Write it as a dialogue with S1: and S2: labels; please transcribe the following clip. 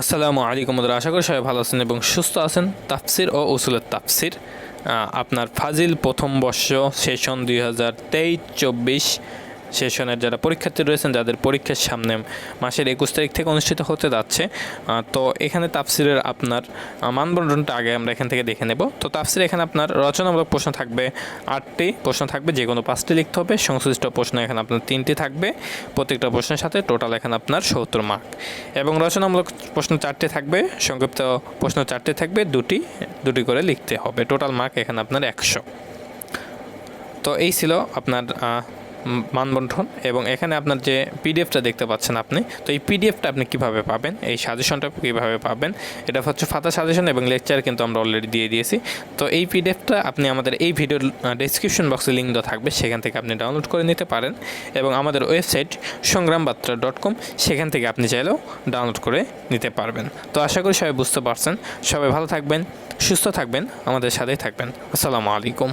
S1: আসসালামু আলাইকুম আশা করি সবাই ভালো আছেন এবং সুস্থ আছেন। তাফসির ও উসুলের তাফসির আপনার ফাজিল প্রথম বর্ষ সেশন দুই হাজার তেইশ চব্বিশ সেশনের যারা পরীক্ষার্থী রয়েছেন যাদের পরীক্ষার সামনে মাসের একুশ তারিখ থেকে অনুষ্ঠিত হতে যাচ্ছে তো এখানে তাফসিরের আপনার আহ, মানবন্টনটা আগে আমরা এখান থেকে দেখে নেব। তো তাফসির এখানে আপনার রচনামূলক প্রশ্ন থাকবে আটটি প্রশ্ন থাকবে যে কোনো পাঁচটি লিখতে হবে। সংশ্লিষ্ট প্রশ্ন এখানে আপনার তিনটি থাকবে প্রত্যেকটা প্রশ্নের সাথে টোটাল এখানে আপনার সত্তর মার্ক। এবং রচনামূলক প্রশ্ন চারটে থাকবে সংক্ষিপ্ত প্রশ্ন চারটে থাকবে দুটি দুটি করে লিখতে হবে। টোটাল মার্ক এখানে আপনার একশো। তো এই ছিল আপনার মানবন্ঠন এবং এখানে আপনার যে পিডিএফটা দেখতে পাচ্ছেন আপনি, তো এই পিডিএফটা আপনি কীভাবে পাবেন, এই সাজেশনটা কীভাবে পাবেন, এটা হচ্ছে ফাতা সাজেশন এবং লেকচার কিন্তু আমরা অলরেডি দিয়ে দিয়েছি। তো এই পিডিএফটা আপনি আমাদের এই ভিডিওর ডিসক্রিপশন বক্সে লিঙ্ক দেওয়া থাকবে, সেখান থেকে আপনি ডাউনলোড করে নিতে পারেন এবং আমাদের ওয়েবসাইট সংগ্রামবার্তা ডট কম সেখান থেকে আপনি চাইলেও ডাউনলোড করে নিতে পারবেন। তো আশা করি সবাই বুঝতে পারছেন। সবাই ভালো থাকবেন, সুস্থ থাকবেন, আমাদের সাথেই থাকবেন। আসসালামু আলাইকুম।